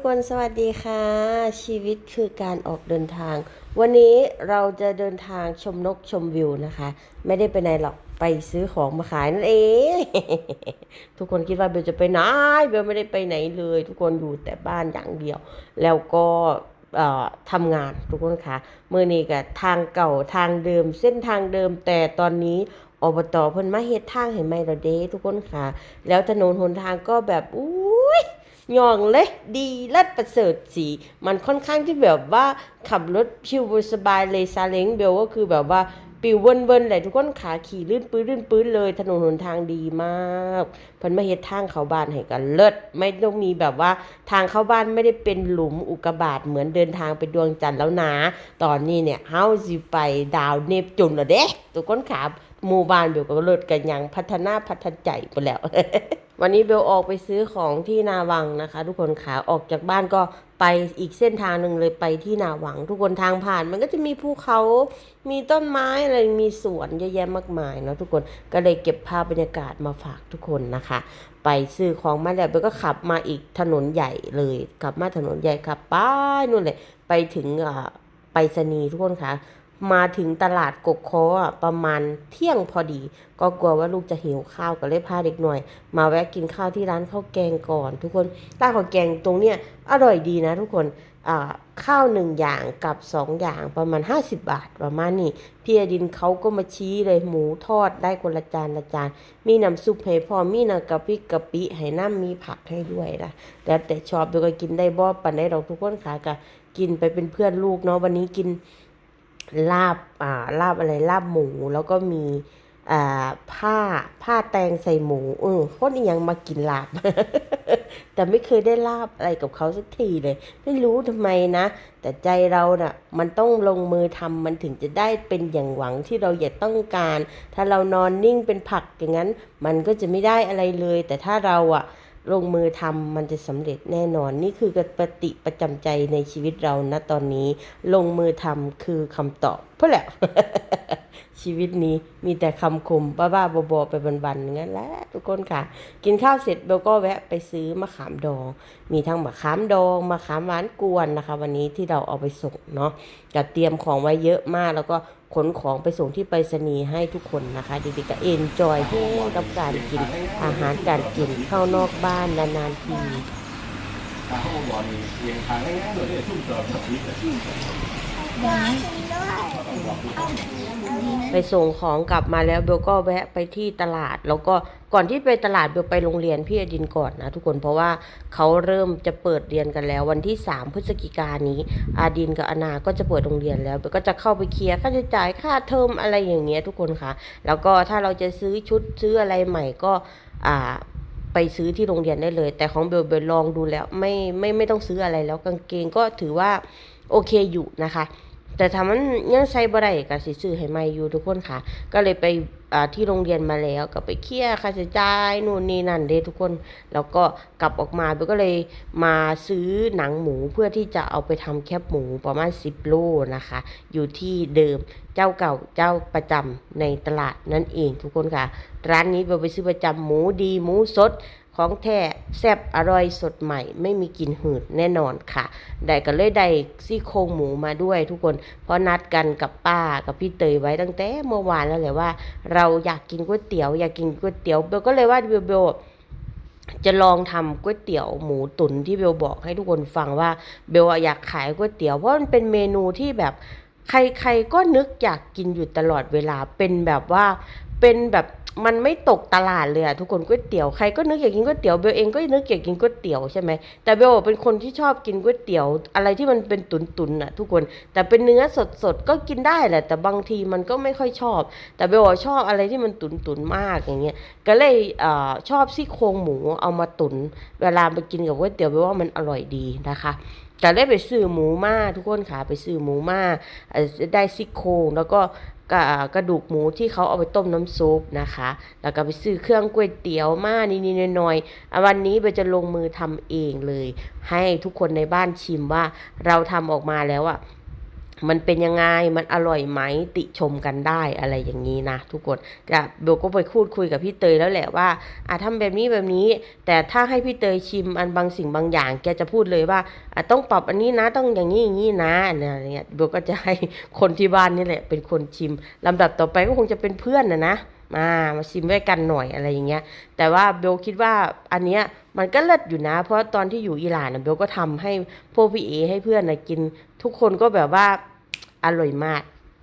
ทุกคนสวัสดีค่ะ ชีวิตคือการออกเดินทาง วันนี้เราจะเดินทางชมนกชมวิวนะคะ ไม่ได้ไปไหนหรอกไปซื้อของมาขายนั่นเอง ทุกคนคิดว่าเบลจะไปไหนเบลไม่ได้ไปไหนเลย ทุกคนอยู่แต่บ้านอย่างเดียว แล้วก็ทำงานทุกคนค่ะเมื่อนี้กับทางเก่าทางเดิม เส้นทางเดิมแต่ตอนนี้อบตเพิ่นมาเฮ็ดทางให้ใหม่แล้วเด้ทุกคนค่ะ แล้วถนนหนทางก็แบบอุ้ย ยองเลยดีเลิศประเสริฐสีมันค่อนข้างที่แบบว่าขับรถชิวสบายเลยซาเล้งเบลก็คือแบบว่าปิวเวินเวินเลยทุกคนขาขี่ลื่นปื้นลื่นปื้นเลย ถนนหนทางดีมากเพิ่นมาเฮ็ดทางเข้าบ้านให้กันเลิศไม่ต้องมีแบบว่าทางเข้าบ้านไม่ได้เป็นหลุมอุกบาตเหมือนเดินทางไปดวงจันทร์แล้วนะ ตอนนี้เนี่ยเฮาสิไปดาวเนปจูนแล้วเด้ทุกคนขา หมู่บ้านเบลก็เลิศกันยังพัฒนาพัฒนใจไปแล้ว วันนี้เบลออกไปซื้อของที่นาวังนะคะ ทุกคนขาออกจากบ้านก็ไปอีกเส้นทางหนึ่งเลยไปที่นาวัง ทุกคนทางผ่าน มันก็จะมีภูเขา มีต้นไม้อะไรมีสวนเยอะแยะมากมายเนาะทุกคนก็เลยเก็บภาพบรรยากาศมาฝากทุกคนนะคะ ไปซื้อของมาแล้วเบลก็ขับมาอีกถนนใหญ่เลยขับมาถนนใหญ่ขับไปนู่นเลยไปถึงอ่าไปรษณีทุกคนค่ะ มาถึงตลาดกกโคอะประมาณเที่ยงพอดี ก็กลัวว่าลูกจะหิวข้าวก็เลยพาเด็กหน่อย มาแวะกินข้าวที่ร้านข้าวแกงก่อน ทุกคนร้านข้าวแกงตรงเนี้ยอร่อยดีนะ ทุกคนข้าวหนึ่งอย่างกับสองอย่างประมาณ 50 บาทประมาณนี้พี่อดินเขาก็มาชี้เลยหมูทอดได้คนละจานละจาน มีน้ำซุปให้พอมีน้ำกะปิกะปิให้น้ำมีผักให้ด้วยนะแล้วแต่ชอบเดี๋ยวก็กินได้บ่ปันได้ดอกทุกคนค่ะก็กินไปเป็นเพื่อนลูกเนาะวันนี้กิน ลาบอ่าลาบอะไรลาบหมูแล้วก็มีอ่าผ้าผ้าแตงใส่หมูเออคนอียังมากินลาบ แต่ไม่เคยได้ลาบอะไรกับเขาสักทีเลย ไม่รู้ทำไมนะ แต่ใจเราน่ะ มันต้องลงมือทำมันถึงจะได้เป็นอย่างหวังที่เราอยากต้องการ ถ้าเรานอนนิ่งเป็นผักอย่างนั้น มันก็จะไม่ได้อะไรเลย แต่ถ้าเราอะ ลงมือทำมันจะสำเร็จแน่นอน นี่คือปฏิประจำใจในชีวิตเรานะตอนนี้ ลงมือทำคือคำตอบเพื่อแหละชีวิตนี้มีแต่คำคมบ้าๆบอๆไปบันๆงั้นแหละทุกคนค่ะ กินข้าวเสร็จเบลก็แวะไปซื้อมะขามดอง มีทั้งมะขามดองมะขามหวานกวนนะคะ วันนี้ที่เราเอาไปส่งเนาะก็เตรียมของไว้เยอะมากแล้วก็ ขนของไปส่งที่ไปรษณีย์ให้ทุกคนนะคะด็กๆก็เอ็นจอยที่กับการกินอาหารการกินเข้านอกบ้านนานๆทีทางเขาบอกนี่เรียงทางง่ายๆเลยเนี่ยชุ่ม ไปส่งของกลับมาแล้วเบลก็แวะไปที่ตลาด แล้วก็ก่อนที่ไปตลาดเบลไปโรงเรียนพี่อดินก่อนนะทุกคนเพราะว่าเขาเริ่มจะเปิดเรียนกันแล้ว วันที่ 3 พฤศจิกายนนี้อาดินกับอนาก็จะเปิดโรงเรียนแล้วเบลก็จะเข้าไปเคลียร์ค่าใช้จ่ายค่าเทอมอะไรอย่างเงี้ยทุกคนค่ะ แล้วก็ถ้าเราจะซื้อชุดซื้ออะไรใหม่ก็อ่าไปซื้อที่โรงเรียนได้เลย แต่ของเบลเบลลองดูแล้วไม่ไม่ไม่ต้องซื้ออะไรแล้วกางเกงก็ถือว่าโอเคอยู่นะคะ แต่ถ้ามันยังใส่บ่ได้ก็สิซื้อให้ใหม่อยู่ทุกคนค่ะ ก็เลยไปที่โรงเรียนมาแล้วก็ไปเคลียร์ค่าใช้จ่ายนู่นนี่นั่นเด้ทุกคน แล้วก็กลับออกมาเบลก็เลยมาซื้อหนังหมูเพื่อที่จะเอาไปทำแคบหมูประมาณ 10 โลนะคะ อยู่ที่เดิมเจ้าเก่าเจ้าประจำในตลาดนั่นเองทุกคนค่ะ ร้านนี้เบลไปซื้อประจำหมูดีหมูสด ของแท้แซ่บอร่อยสดใหม่ ไม่มีกลิ่นหืดแน่นอนค่ะ ได้ก็เลยได้ซี่โครงหมูมาด้วยทุกคน เพราะนัดกันกับป้ากับพี่เตยไว้ตั้งแต่เมื่อวานแล้วแหละว่า เราอยากกินก๋วยเตี๋ยวอยากกินก๋วยเตี๋ยวเบลก็เลยว่าเบลเบลจะลองทำก๋วยเตี๋ยวหมูตุ๋นที่เบลบอกให้ทุกคนฟังว่าเบลอะอยากขายก๋วยเตี๋ยวเพราะมันเป็นเมนูที่แบบใครๆก็นึกอยากกินอยู่ตลอดเวลาเป็นแบบว่าเป็นแบบ มันไม่ตกตลาดเลยอะทุกคนก๋วยเตี๋ยวใครก็นึกอยากกินก๋วยเตี๋ยวเบลเองก็นึกอยากกินก๋วยเตี๋ยวใช่ไหมแต่เบลเป็นคนที่ชอบกินก๋วยเตี๋ยว อะไรที่มันเป็นตุนๆอะทุกคนแต่เป็นเนื้อสดๆก็กินได้แหละ แต่บางทีมันก็ไม่ค่อยชอบ แต่เบลอะชอบอะไรที่มันตุนๆมากอย่างเงี้ยก็เลยเอ่อชอบซี่โครงหมูเอามาตุน เวลาไปกินกับก๋วยเตี๋ยวเบลว่ามันอร่อยดีนะคะก็ได้ไปซื้อหมูมาทุกคนค่ะไปซื้อหมูมาได้ซี่โครงแล้วก็ กะกระดูกหมูที่เขาเอาไปต้มน้ำซุปนะคะ แล้วก็ไปซื้อเครื่องก๋วยเตี๋ยวมานิดๆหน่อยๆวันนี้เบลจะลงมือทำเองเลย ให้ทุกคนในบ้านชิมว่าเราทำออกมาแล้วอะ มันเป็นยังไง มันอร่อยไหม ติชมกันได้อะไรอย่างนี้นะทุกคนกับเบลก็ไปพูดคุยกับพี่เตยแล้วแหละว่าอะทำแบบนี้แบบนี้ แต่ถ้าให้พี่เตยชิมอันบางสิ่งบางอย่าง แกจะพูดเลยว่าอะต้องปรับอันนี้นะ ต้องอย่างนี้อย่างนี้นะอะไรเงี้ยเบลก็จะให้คนที่บ้านนี่แหละ เป็นคนชิมลำดับต่อไปก็คงจะเป็นเพื่อนนะนะมามาชิมด้วยกันหน่อยอะไรอย่างเงี้ย แต่ว่าเบลคิดว่าอันเนี้ย มันก็เลิศอยู่นะ เพราะตอนที่อยู่อิหร่านะเบลก็ทำให้พวกพี่เอให้เพื่อนนะกิน ทุกคนก็แบบว่าอร่อยมาก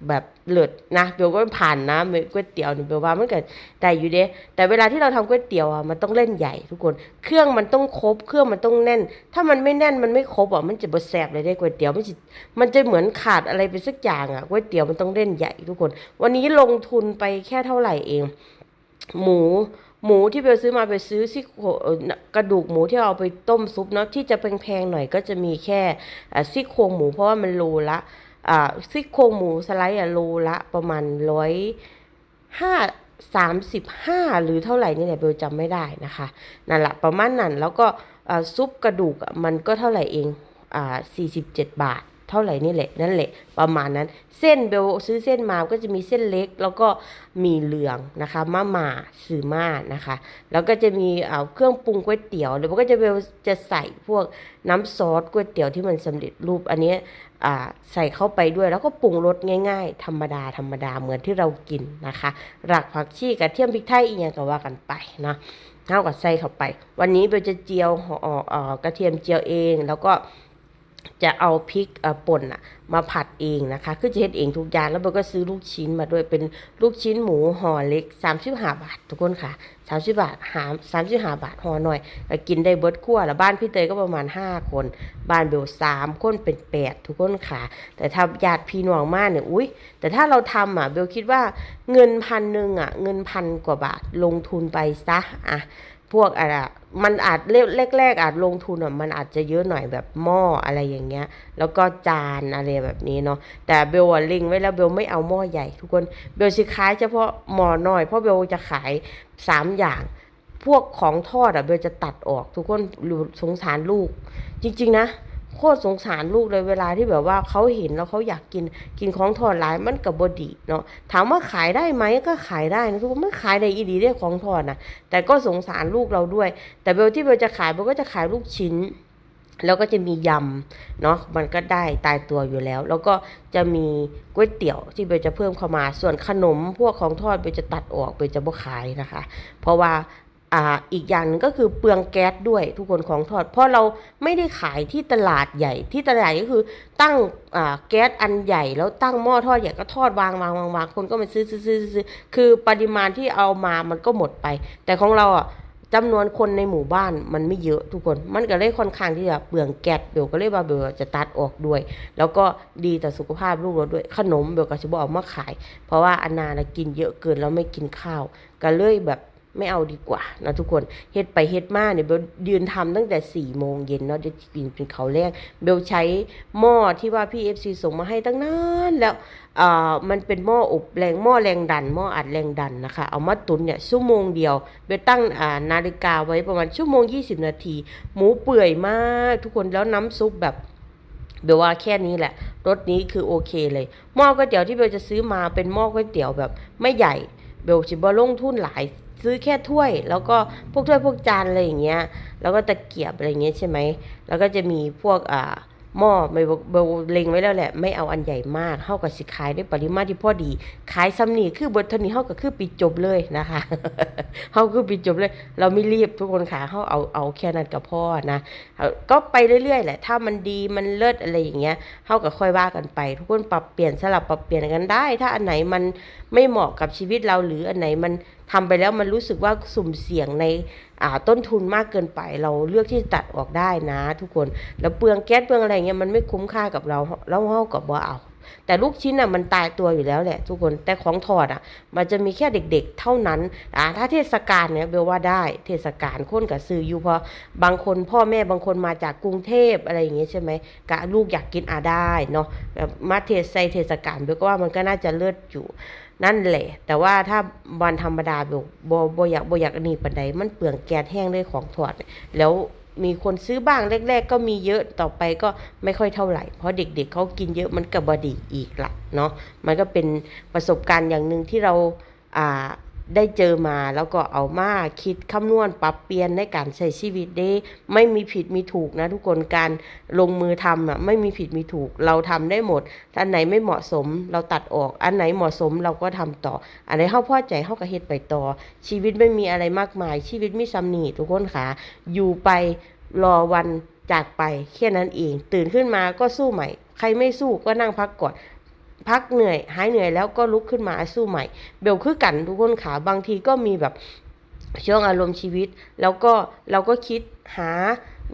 แบบเลิศนะเบลก็ผ่านนะก๋วยเตี๋ยวเนี่ยเบลว่ามันก็ได้อยู่เด้แต่เวลาที่เราทำก๋วยเตี๋ยวอะมันต้องเล่นใหญ่ทุกคน เครื่องมันต้องครบ เครื่องมันต้องแน่น ถ้ามันไม่แน่นมันไม่ครบอะมันจะบดแสบเลยได้ก๋วยเตี๋ยวมันจะมันจะเหมือนขาดอะไรไปสักอย่างอะก๋วยเตี๋ยวมันต้องเล่นใหญ่ทุกคน วันนี้ลงทุนไปแค่เท่าไหร่เอง หมู หมูที่เบลซื้อมาไปซื้อซี่โครงกระดูกหมูที่เอาไปต้มซุปเนาะที่จะแพงๆหน่อยก็จะมีแค่ซี่โครงหมูเพราะว่ามันโลละซี่โครงหมูสไลด์อะโลละประมาณร้อยห้าสามสิบห้าหรือเท่าไหร่นี่แหละเบลจำไม่ได้นะคะนั่นแหละประมาณนั้นแล้วก็ซุปกระดูกมันก็เท่าไหร่เองอ่าสี่สิบเจ็ดบาท เท่าไหร่นี่แหละนั่นแหละประมาณนั้น เส้นเบลซื้อเส้นมาก็จะมีเส้นเล็ก แล้วก็มีเหลืองนะคะมะหมาสื่อมานะคะ แล้วก็จะมีเอ่อเครื่องปรุงก๋วยเตี๋ยวแล้วก็จะเบลจะใส่พวกน้ำซอสก๋วยเตี๋ยวที่มันสำเร็จรูปอันนี้อ่าใส่เข้าไปด้วยแล้วก็ปรุงรสง่าย ๆ ธรรมดาธรรมดาเหมือนที่เรากินนะคะรากผักชีกระเทียมพริกไทยอีกอย่างก็ว่ากันไปเนาะเท่ากับใส่เข้าไป วันนี้เบลจะเจียวห่อเอ่อกระเทียมเจียวเองแล้วก็ จะเอาพริกป่นมาผัดเองนะคะคือจะเฮ็ดเองทุกอย่างแล้วเบลก็ซื้อลูกชิ้นมาด้วยเป็นลูกชิ้นหมูห่อเล็ก35บาท ทุกคนค่ะ30บาทหา35บาทห่อหน่อยกินได้เบิร์ดคั่วแล้วบ้านพี่เตยก็ประมาณ 5 คน บ้านเบล3คนเป็น 8 ทุกคนค่ะ แต่ถ้าญาติพี่น้องมากเนี่ยอุ้ยแต่ถ้าเราทำอะเบลคิดว่าเงินพันหนึ่งอะเงินพันกว่าบาทลงทุนไปซะอะพวกอะไรอะ มันอาจแรกๆอาจลงทุนอะมันอาจจะเยอะหน่อยแบบหม้ออะไรอย่างเงี้ย แล้วก็จานอะไรแบบนี้เนาะแต่เบลอลิงไว้แล้วเบลไม่เอาหม้อใหญ่ทุกคนเบลสิขายเฉพาะหม้อน้อยเพราะเบลจะขายสามอย่างพวกของทอดอะเบลจะตัดออกทุกคนสงสารลูก จริง ๆ นะ โคตรสงสารลูกเลยเวลาที่แบบว่าเขาเห็นแล้วเขาอยากกินกินของทอดหลายมันกับบดีเนาะถามว่าขายได้ไหมก็ขายได้นะทุกคนมันขายได้อีดีได้ของทอดนะแต่ก็สงสารลูกเราด้วย แต่เบลที่เบลจะขายเบลก็จะขายลูกชิ้นแล้วก็จะมียำเนาะมันก็ได้ตายตัวอยู่แล้ว แล้วก็จะมีก๋วยเตี๋ยวที่เบลจะเพิ่มเข้ามา ส่วนขนมพวกของทอดเบลจะตัดออกเบลจะบ่ขายนะคะ เพราะว่า อ่าอีกอย่างนึงก็คือเปลืองแก๊สด้วยทุกคนของทอด เพราะเราไม่ได้ขายที่ตลาดใหญ่ที่ตลาดก็คือตั้งอ่าแก๊สอันใหญ่ แล้วตั้งหม้อทอดใหญ่ก็ทอดวางวางวางวางคนก็มาซื้อซื้อซื้อซื้อคือปริมาณที่เอามามันก็หมดไป แต่ของเราอะจำนวนคนในหมู่บ้านมันไม่เยอะทุกคน มันก็เลยค่อนข้างที่จะเปลืองแก๊สเบลก็เลยว่าเบลจะตัดออกด้วย แล้วก็ดีต่อสุขภาพลูกเราด้วย ขนมเบลก็จะบอกเอามาขาย เพราะว่าอนนานะกินเยอะเกินแล้วไม่กินข้าว ก็เลยแบบ ไม่เอาดีกว่านะทุกคนเฮ็ดไปเฮ็ดมาเนี่ยเบลยืนทำตั้งแต่4ี่โมงเย็นเนาะจะกินเป็นเขาแรกเบลใช้หม้อที่ว่าพี่เอฟซีส่งมาให้ตั้งนานแล้วอ่ามันเป็นหม้ออบแรงหม้อแรงดันหม้ออัดแรงดันนะคะ เอามาตุนเนี่ยชั่วโมงเดียวเบลตั้งอ่านาฬิกาไว้ประมาณชั่วโมง 20 นาที หมูเปื่อยมากทุกคนแล้วน้ำซุปแบบเบลว่าแค่นี้แหละรสนี้คือโอเคเลยหม้อก๋วยเตี๋ยวที่เบลจะซื้อมาเป็นหม้อก๋วยเตี๋ยวแบบไม่ใหญ่เบลจะบ่ลงทุนหลาย ซื้อแค่ถ้วย แล้วก็พวกถ้วยพวกจานอะไรอย่างเงี้ย แล้วก็ตะเกียบอะไรเงี้ยใช่ไหม แล้วก็จะมีพวกอ่าหม้อไม่เบลเลงไว้แล้วแหละ ไม่เอาอันใหญ่มากเท่ากับสิขายด้วยปริมาตรที่พอดีขายซ้ำนี่คือบทเทานี้เท่ากับคือปิดจบเลยนะคะเท่าคือปิดจบเลย เราไม่รีบทุกคนค่ะเขาเอาเอาแค่นั้นกับพ่อนะก็ไปเรื่อยๆแหละ ถ้ามันดีมันเลิศอะไรอย่างเงี้ยเท่ากับค่อยว่ากันไป ทุกคนปรับเปลี่ยนสลับปรับเปลี่ยนกันได้ ถ้าอันไหนมันไม่เหมาะกับชีวิตเราหรืออันไหนมัน ทำไปแล้วมันรู้สึกว่าสุ่มเสี่ยงในต้นทุนมากเกินไป เราเลือกที่จะตัดออกได้นะ ทุกคนแล้วเปลืองแก๊สเปลืองอะไรเงี้ยมันไม่คุ้มค่ากับเราเราเฮากับว่าเอาแต่ลูกชิ้นอะมันตายตัวอยู่แล้วแหละทุกคนแต่ของถอดอะ มันจะมีแค่เด็กๆเท่านั้นอ่าถ้าเทศกาลเนี่ยเบลว่าได้เทศกาลค้นกับซื้ออยู่เพราะบางคนพ่อแม่บางคนมาจากกรุงเทพอะไรอย่างเงี้ยใช่ไหมกะลูกอยากกินอาได้เนาะแบบมาเทศใส่เทศกาลเบลก็ว่ามันก็น่าจะเลิศอยู่ นั่นแหละ แต่ว่าถ้าวันธรรมดาแบบบอบอยากบอยากอันนี้ปันใดมันเปลืองแก๊สแห้งด้วยของถอด แล้วมีคนซื้อบ้างแรก ๆ ก็มีเยอะต่อไปก็ไม่ค่อยเท่าไหร่ เพราะเด็กๆเขากินเยอะมันก็บดีอีกละเนาะมันก็เป็นประสบการณ์อย่างหนึ่งที่เราอ่า ได้เจอมาแล้วก็เอามาคิดคำนวณปรับเปลี่ยนในการใช้ชีวิตได้ไม่มีผิดมีถูกนะทุกคนการลงมือทำอะไม่มีผิดมีถูก เราทำได้หมดอันไหนไม่เหมาะสมเราตัดออก อันไหนเหมาะสมเราก็ทำต่อ อันไหนเข้าพอใจเข้ากับเฮ็ดไปต่อ ชีวิตไม่มีอะไรมากมาย ชีวิตมีซ้ำนีทุกคนค่ะอยู่ไปรอวันจากไปแค่นั้นเอง ตื่นขึ้นมาก็สู้ใหม่ ใครไม่สู้ก็นั่งพักก่อน พักเหนื่อย หายเหนื่อยแล้วก็ลุกขึ้นมาสู้ใหม่ เบลคือกันทุกคนขาบางทีก็มีแบบช่วงอารมณ์ชีวิต แล้วก็เราก็คิดหา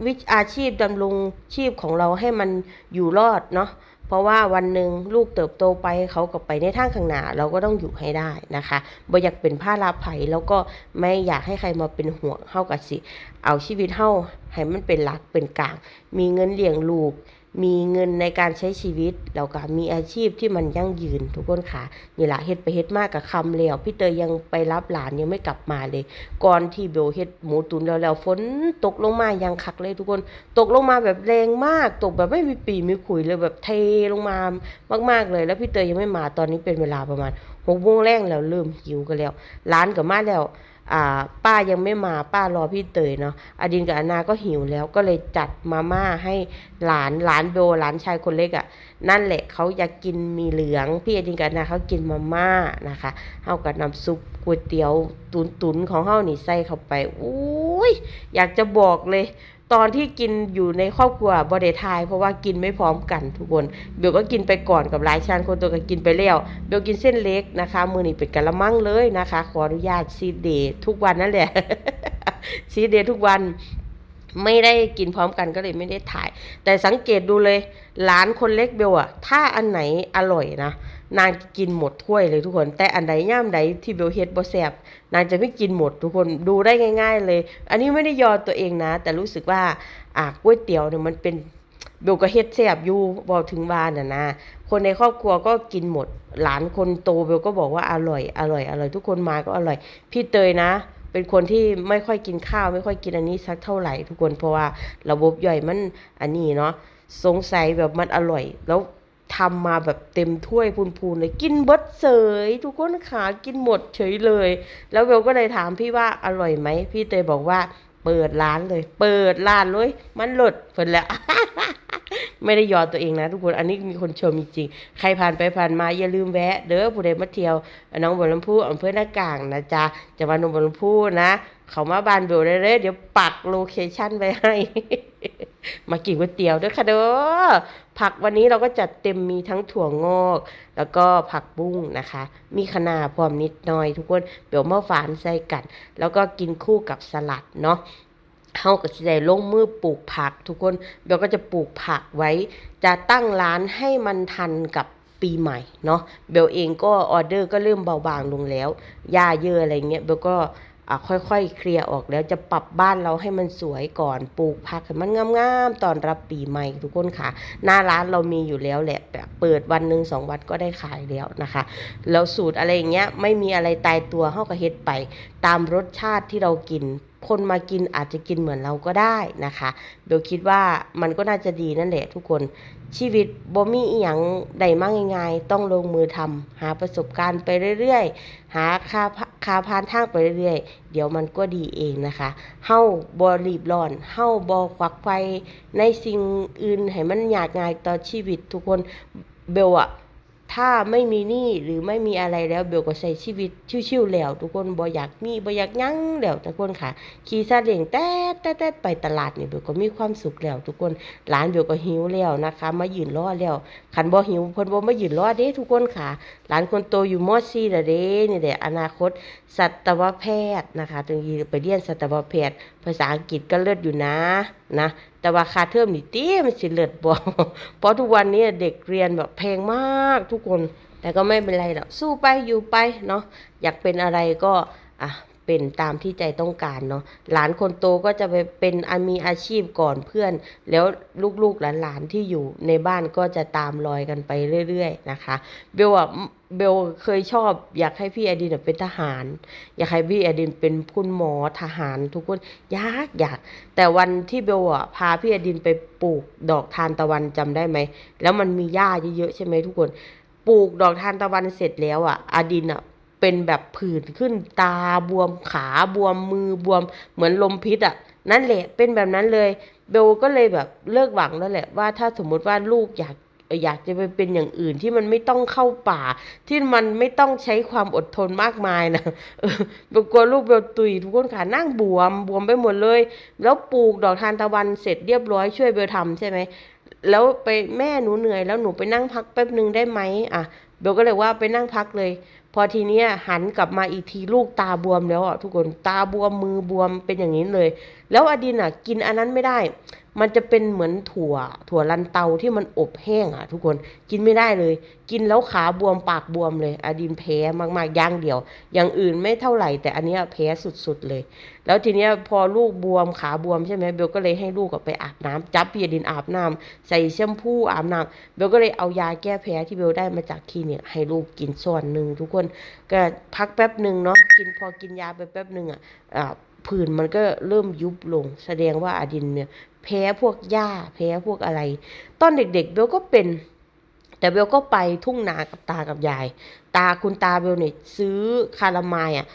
วิชอาชีพดำรงชีพของเราให้มันอยู่รอดเนาะเพราะว่าวันหนึ่งลูกเติบโตไปเขาก็ไปในทางข้างหน้าเราก็ต้องอยู่ให้ได้นะคะบ่อยากเป็นผ้าลาไผ่แล้วก็ไม่อยากให้ใครมาเป็นห่วงเฮากับสิ เอาชีวิตเฮาให้มันเป็นหลักเป็นกลาง มีเงินเลี้ยงลูก มีเงินในการใช้ชีวิตแล้วก็มีอาชีพที่มันยั่งยืนทุกคนค่ะนี่แหละเฮ็ดไปเฮ็ดมากกับคำแล้วพี่เตยยังไปรับหลานยังไม่กลับมาเลย ก่อนที่เบลเฮ็ดหมูตุนแล้วแล้วฝนตกลงมายังคักเลยทุกคน ตกลงมาแบบแรงมาก ตกแบบไม่มีปีมีขุยเลยแบบเทลงมามาก ๆเลย แล้วพี่เตยยังไม่มาตอนนี้เป็นเวลาประมาณหกโมงแรงแล้วเริ่มหิวกันแล้วร้านกับมาแล้ว ป้ายังไม่มาป้ารอพี่เตยเนาะอดินกับอนาก็หิวแล้วก็เลยจัดมาม่าให้หลานหลานโบหลานชายคนเล็กอะ่ะนั่นแหละเขาอยากกินมีเหลือง พี่อดินกับอนาเขากินมาม่านะคะเฮากับน้ำซุปก๋วยเตี๋ยวตุนตุนๆของเฮานี่ใส่เข้าไปอุ้ยอยากจะบอกเลย ตอนที่กินอยู่ในครอบครัวบอดทาย เพราะว่ากินไม่พร้อมกันทุกคน เบลก็กินไปก่อนกับหลายชานคนตัวก็กินไปแล้ว เบลกินเส้นเล็กนะคะ มือนี่เป็นกะละมังเลยนะคะ ขออนุญาตซีเดย์ทุกวันนั่นแหละซีเดย์ทุกวันไม่ได้กินพร้อมกันก็เลยไม่ได้ถ่าย แต่สังเกตดูเลย หลานคนเล็กเบลอะถ้าอันไหนอร่อยนะ นางกินหมดถ้วยเลยทุกคน แต่อันใดย่ามใดที่เบลเฮ็ดบ่แซบนางจะไม่กินหมดทุกคนดูได้ง่าย ๆ เลย อันนี้ไม่ได้ยอตัวเองนะ แต่รู้สึกว่าอ่าก๋วยเตี๋ยวเนี่ยมันเป็นเบลก็เฮ็ดแซบอยู่บอกถึงบ้านน่ะนะคนในครอบครัวก็กินหมด หลานคนโตเบลก็บอกว่าอร่อย อร่อยอร่อยทุกคนมาก็อร่อย พี่เตยนะเป็นคนที่ไม่ค่อยกินข้าว ไม่ค่อยกินอันนี้สักเท่าไหร่ทุกคนเพราะว่าระบบย่อยมันอันนี้เนาะสงสัยแบบมันอร่อยแล้ว ทำมาแบบเต็มถ้วยพูนๆเลยกินเบิดเสย ทุกคนขากินหมดเฉยเลย แล้วเบลก็เลยถามพี่ว่าอร่อยไหม พี่เตยบอกว่าเปิดร้านเลย เปิดร้านเลย มันหลดเพิ่นแล้ว ไม่ได้ยอตัวเองนะ ทุกคนอันนี้มีคนชมจริงๆใครผ่านไปผ่านมาอย่าลืมแวะ เด้อผู้ใดมาเที่ยวน้องบัวลำพูอำเภอหน้ากลางนะจ๊ะจังหวัดหนองบัวลำพูนะ เขามาบ้านเบลได้เลยเดี๋ยวปักโลเคชั่นไว้ให้ มากินก๋วยเตี๋ยวด้วยค่ะเด้อผักวันนี้เราก็จัดเต็มมีทั้งถั่วงอก แล้วก็ผักบุ้งนะคะ มีคะน้าพร้อมนิดหน่อยทุกคนเดี๋ยวมาฝานใส่กัน แล้วก็กินคู่กับสลัดเนาะเฮาก็สิได้ลงมือปลูกผัก ทุกคนเบลก็จะปลูกผักไว้ จะตั้งร้านให้มันทันกับปีใหม่เนาะเบลเองก็ออเดอร์ก็เริ่มเบาบางลงแล้วหญ้าเยอะอะไรเงี้ยเบลก็ ค่อยๆ เคลียร์ออกแล้วจะปรับบ้านเราให้มันสวยก่อนปลูกผักให้มันงามๆตอนรับปีใหม่ทุกคนค่ะ หน้าร้านเรามีอยู่แล้วแหละแบบเปิดวันหนึ่งสองวันก็ได้ขายแล้วนะคะ แล้วสูตรอะไรอย่างเงี้ยไม่มีอะไรตายตัวเฮาก็เฮ็ดไป ตามรสชาติที่เรากิน คนมากินอาจจะกินเหมือนเราก็ได้นะคะเบลคิดว่ามันก็น่าจะดีนั่นแหละทุกคนชีวิตบ่มีอีหยังใดมากง่ายๆต้องลงมือทำหาประสบการณ์ไปเรื่อยๆ หาคาคาพานทางไปเรื่อยๆ เดี๋ยวมันก็ดีเองนะคะเฮาบ่รีบร้อนเฮาบ่ควักไฟในสิ่งอื่นให้มันยากง่ายต่อชีวิตทุกคนเบลอะ ถ้าไม่มีหนี้หรือไม่มีอะไรแล้วเบลก็ใช้ชีวิตชิวๆแล้ว ทุกคนบ่อยากมีบ่อยากยั้งแล้วทุกคนค่ะ ขี่ซาเล้งแต๊ดแต๊ดไปตลาดนี่เบลก็มีความสุขแล้ว ทุกคนหลานเบลก็หิวแล้วนะคะ มายืนรอแล้วคันบ่หิวเพิ่นบ่มายืนรอเด้ทุกคนค่ะหลานคนโตอยู่ม .4 แล้วเด้นี่แหละอนาคต สัตวแพทย์นะคะถึงนี้ไปเรียนสัตวแพทย์ ภาษาอังกฤษก็เลิศอยู่นะนะ แต่ว่าค่าเทอมนี่ติมันสิเลิศบ่เพราะทุกวันนี้เด็กเรียนแบบแพงมากทุกคน แต่ก็ไม่เป็นไรหรอกสู้ไปอยู่ไปเนาะอยากเป็นอะไรก็อะ เป็นตามที่ใจต้องการเนาะหลานคนโตก็จะไปเป็นมีอาชีพก่อนเพื่อน แล้วลูกๆหลานๆที่อยู่ในบ้านก็จะตามรอยกันไปเรื่อยๆนะคะ เบลอะเบลเคยชอบอยากให้พี่อดินเป็นทหาร อยากให้พี่อดินเป็นคุณหมอทหารทุกคนอยากอยาก แต่วันที่เบลอะพาพี่อดินไปปลูกดอกทานตะวันจำได้ไหมแล้วมันมีหญ้าเยอะๆใช่ไหมทุกคน ปลูกดอกทานตะวันเสร็จแล้วอะอดินอะ เป็นแบบผื่นขึ้นตาบวมขาบวมมือบวมเหมือนลมพิษอะ นั่นแหละเป็นแบบนั้นเลย เบลก็เลยแบบเลิกหวังแล้วแหละว่าถ้าสมมติว่าลูกอยากอยากจะไปเป็นอย่างอื่นที่มันไม่ต้องเข้าป่า ที่มันไม่ต้องใช้ความอดทนมากมายนะเออเบลกลัวลูกเบลตุยทุกคนขานั่งบวมบวมไปหมดเลย แล้วปลูกดอกทานตะวันเสร็จเรียบร้อยช่วยเบลทำใช่ไหมแล้วไปแม่หนูเหนื่อยแล้วหนูไปนั่งพักแป๊บหนึ่งได้ไหมอะเบลก็เลยว่าไปนั่งพักเลย พอทีเนี้ยหันกลับมาอีกทีลูกตาบวมแล้วอะทุกคนตาบวมมือบวมเป็นอย่างนี้เลย แล้วอดินอะกินอันนั้นไม่ได้ มันจะเป็นเหมือนถั่ว ถั่วลันเตาที่มันอบแห้งอะ ทุกคนกินไม่ได้เลย กินแล้วขาบวมปากบวมเลยอดินแพ้มากๆอย่างเดียว อย่างอื่นไม่เท่าไหร่ แต่อันนี้แพ้สุดๆเลย แล้วทีเนี้ยพอลูกบวมขาบวมใช่ไหมเบลก็เลยให้ลูกอะไปอาบน้ำจับพี่อดินอาบน้ำใส่แชมพูอาบน้ำเบลก็เลยเอายาแก้แพ้ที่เบลได้มาจากคลินิกให้ลูกกินส่วนหนึ่งทุกคนก็พักแป๊บหนึ่งเนาะกินพอกินยาไปแป๊บหนึ่งอะ ผื่นมันก็เริ่มยุบลง แสดงว่าอดินเนี่ยแพ้พวกหญ้าแพ้พวกอะไร ตอนเด็กๆเบลก็เป็น แต่เบลก็ไปทุ่งนากับตากับยาย ตาคุณตาเบลเนี่ยซื้อคารามายอะ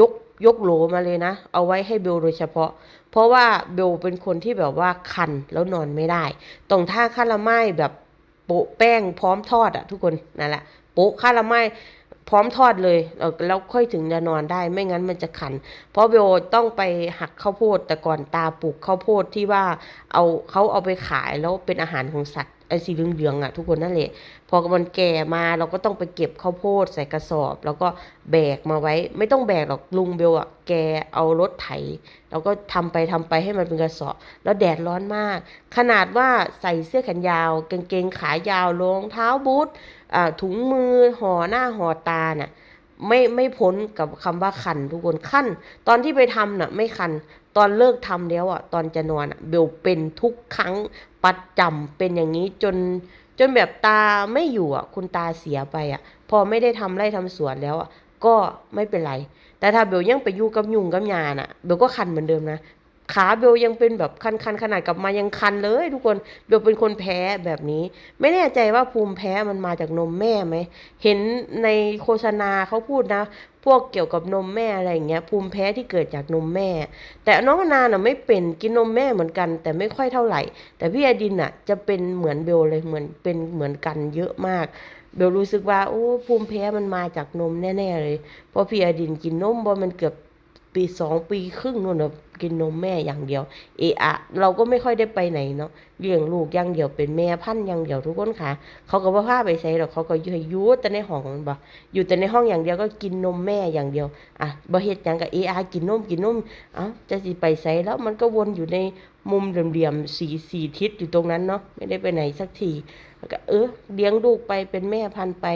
ยกยกโหลมาเลยนะ เอาไว้ให้เบลโดยเฉพาะ เพราะว่าเบลเป็นคนที่แบบว่าคันแล้วนอนไม่ได้ ตรงท่าคารามายแบบโปะแป้งพร้อมทอดอะทุกคนนั่นแหละโปะคารามาย พร้อมทอดเลยเออแล้วค่อยถึงจะนอนได้ไม่งั้นมันจะขัน เพราะเบลต้องไปหักข้าวโพดแต่ก่อนตาปลูกข้าวโพดที่ว่าเอาเขาเอาไปขายแล้วเป็นอาหารของสัตว์ไอ้สีเหลืองๆอะทุกคนนั่นแหละพอมันแก่มาเราก็ต้องไปเก็บข้าวโพดใส่กระสอบ แล้วก็แบกมาไว้ ไม่ต้องแบกหรอกลุงเบลอะแกเอารถไถ แล้วก็ทำไปทำไปให้มันเป็นกระสอบ แล้วแดดร้อนมาก ขนาดว่าใส่เสื้อแขนยาวกางเกงขายาวรองเท้าบูท ถุงมือห่อหน้าห่อตาน่ะไม่ไม่พ้นกับคำว่าคันทุกคนคันตอนที่ไปทำน่ะไม่คันตอนเลิกทำแล้วอะตอนจะนอนอะเบลเป็นทุกครั้งประจำเป็นอย่างนี้จนจนแบบตาไม่อยู่อะคุณตาเสียไปอะ พอไม่ได้ทำไร่ทำสวนแล้วอะก็ไม่เป็นไร แต่ถ้าเบลยังไปยู่กับยุงกับยาน่ะเบลก็คันเหมือนเดิมนะ ขาเบลยังเป็นแบบคันคันๆขนาดกลับมายังคันเลยทุกคนเบลเป็นคนแพ้แบบนี้ ไม่แน่ใจว่าภูมิแพ้มันมาจากนมแม่ไหมเห็นในโฆษณาเขาพูดนะ พวกเกี่ยวกับนมแม่อะไรอย่างเงี้ย ภูมิแพ้ที่เกิดจากนมแม่ แต่น้องนาน่ะไม่เป็นกินนมแม่เหมือนกัน แต่ไม่ค่อยเท่าไหร่ แต่พี่อดินน่ะ จะเป็นเหมือนเบลเลยเหมือนเป็นเหมือนกันเยอะมากเบลรู้สึกว่าโอ้ภูมิแพ้มันมาจากนมแน่ๆเลยเพราะพี่อดินกินนมบ่มันเกือบ ปีสองปีครึ่งนู่นนะกินนมแม่อย่างเดียว เอะอะเราก็ไม่ค่อยได้ไปไหนเนาะเลี้ยงลูกอย่างเดียวเป็นแม่พันอย่างเดียวทุกคนค่ะ เขาก็บ่พาไปใส่หรอกเขาก็อยู่ให้อยู่แต่ในห้องบ่อยู่แต่ในห้องอย่างเดียวก็กินนมแม่อย่างเดียวอะบ่เฮ็ดหยังก็เอะอะกินนมกินนมเอ้าจะสิไปใส่แล้วมันก็วนอยู่ในมุมเหลี่ยมๆสีสีทิศอยู่ตรงนั้นเนาะไม่ได้ไปไหนสักทีแล้วก็เออเลี้ยงลูกไปเป็นแม่พันไป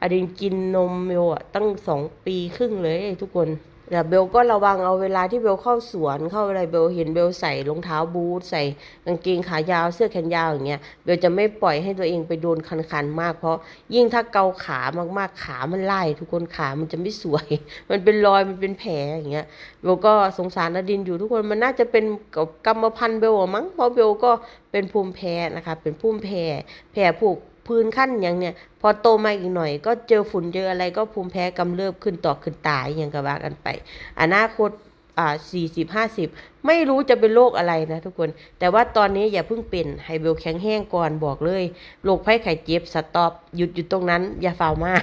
อดินกินนมเบลอะตั้งสองปีครึ่งเลยทุกคน แต่เบลก็ระวังเอาเวลาที่เบลเข้าสวนเข้าอะไรเบลเห็นเบลใส่รองเท้าบูทใส่กางเกงขายาวเสื้อแขนยาวอย่างเงี้ยเบลจะไม่ปล่อยให้ตัวเองไปโดนคันๆมากเพราะยิ่งถ้าเกาขามากๆขามันไล่ทุกคนขามันจะไม่สวย มันเป็นรอยมันเป็นแผลอย่างเงี้ยเบลก็สงสารอดินอยู่ทุกคนมันน่าจะเป็นกับกรรมพันธุ์เบลมั้งเพราะเบลก็เป็นภูมิแพ้นะคะเป็นภูมิแพ้แพ้พวก พื้นขั้นอย่างเนี้ยพอโตมาอีกหน่อย ก็เจอฝุ่นเจออะไรก็ภูมิแพ้กำเริบขึ้นต่อขึ้นตายอย่างก็ว่ากันไป อนาคตอ่าสี่สิบห้าสิบไม่รู้จะเป็นโรคอะไรนะทุกคน แต่ว่าตอนนี้อย่าเพิ่งเป็นไฮเบลแข็งแห้งก่อนบอกเลยโรคไข้ไข้เจ็บสต็อปหยุดอยู่ตรงนั้น อย่าฝ่าวมาก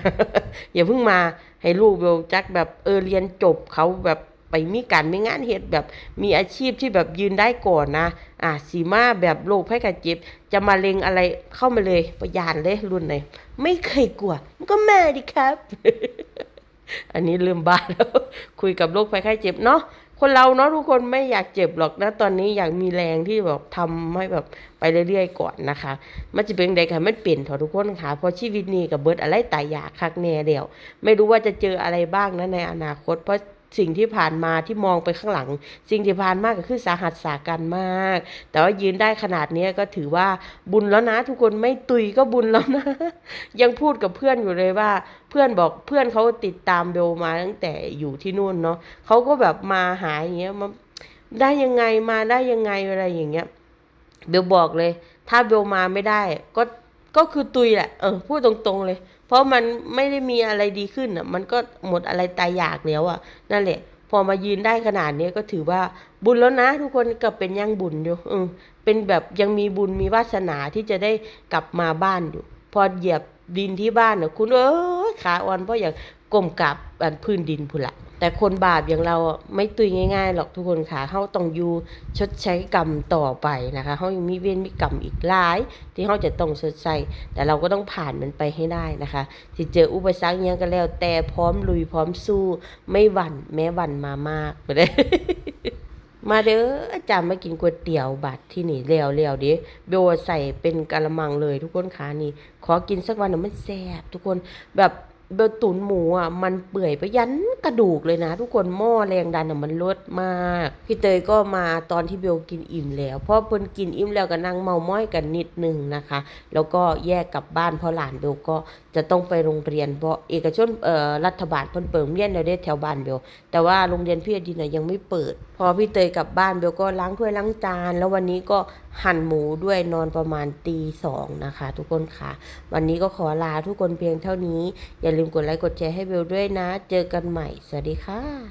อย่าเพิ่งมาให้ลูกเบลจักแบบเออเรียนจบเขาแบบ ไปมีการไม่งานเหตุแบบมีอาชีพที่แบบยืนได้ก่อนนะอะสีมาแบบโรคไข้ไข้เจ็บ จะมาเล็งอะไรเข้ามาเลยประยานเลยรุ่นไหนไม่เคยกลัวมันก็แมาดิครับ อันนี้ลืมบ้าแล้วคุยกับโรคภัยไข้เจ็บเนาะคนเราเนาะทุกคนไม่อยากเจ็บหรอกนะตอนนี้อยากมีแรงที่แบบทำให้แบบไปเรื่อยๆก่อนนะคะ มันจะเป็นใดค่ะมันเปลี่ยนเถอะทุกคนค่ะเพราะชีวิตนี้กับเบิร์ดอะไรตายอยากคักแน่เดียว ไม่รู้ว่าจะเจออะไรบ้างนะในอนาคตเพราะ สิ่งที่ผ่านมาที่มองไปข้างหลัง สิ่งที่ผ่านมาก็คือสาหัสสากันมาก แต่ว่ายืนได้ขนาดนี้ก็ถือว่าบุญแล้วนะ ทุกคนไม่ตุยก็บุญแล้วนะ ยังพูดกับเพื่อนอยู่เลยว่า เพื่อนบอกเพื่อนเขาติดตามเบลมาตั้งแต่อยู่ที่นู่นเนาะเขาก็แบบมาหาอย่างเงี้ยมาได้ยังไงมาได้ยังไงอะไรอย่างเงี้ยเบลบอกเลย ถ้าเบลมาไม่ได้ก็ ก็คือตุยแหละเออพูดตรงๆเลย เพราะมันไม่ได้มีอะไรดีขึ้นอะ มันก็หมดอะไรตายอยากแล้วอะ นั่นแหละ พอมายืนได้ขนาดนี้ก็ถือว่าบุญแล้วนะ ทุกคนก็เป็นยังบุญอยู่เออเป็นแบบยังมีบุญมีวาสนาที่จะได้กลับมาบ้านอยู่ พอเหยียบดินที่บ้านเนี่ยคุณเอ้ยขาอ่อนเพราะอยากก้มกราบอันพื้นดินพุ่นละ แต่คนบาปอย่างเราไม่ตุยง่ายๆหรอกทุกคนค่ะเขาต้องอยู่ชดใช้กรรมต่อไปนะคะเขายังมีเวรมีกรรมอีกหลาย ที่เขาจะต้องชดใช้แต่เราก็ต้องผ่านมันไปให้ได้นะคะที่เจออุปสรรคยังก็แล้ว แต่พร้อมลุยพร้อมสู้ไม่หวั่นแม้หวั่นมามากไปเลยมาเด้ออาจารย์มากินก๋วยเตี๋ยวบัดที่นี่แล้วแล้วเด้เบลใส่เป็นกะละมังเลยทุกคนค่ะนี่ ขอกินสักวันหนึ่งมันแซ่บทุกคนแบบ เบลตุนหมูอะมันเปื่อยไปยันกระดูกเลยนะ ทุกคนหม้อแรงดันอะมันลดมาก พี่เตยก็มาตอนที่เบลกินอิ่มแล้วเพราะเพิ่นกินอิ่มแล้วก็นั่งเมาม้อยกันนิดนึงนะคะ แล้วก็แยกกลับบ้านเพราะหลานเบลก็จะต้องไปโรงเรียนเพราะเอกชนเอ่อรัฐบาลเพิ่นเปิดโรงเรียนแล้วเด้แถวบ้านเบลแต่ว่าโรงเรียนพี่อดินน่ะยังไม่เปิด พอพี่เตยกลับบ้านเบลก็ล้างถ้วยล้างจาน แล้ววันนี้ก็หั่นหมูด้วยนอนประมาณตีสองนะคะ ทุกคนค่ะ วันนี้ก็ขอลาทุกคนเพียงเท่านี้ อย่าลืมกดไลค์กดแชร์ให้เบลด้วยนะ เจอกันใหม่ สวัสดีค่ะ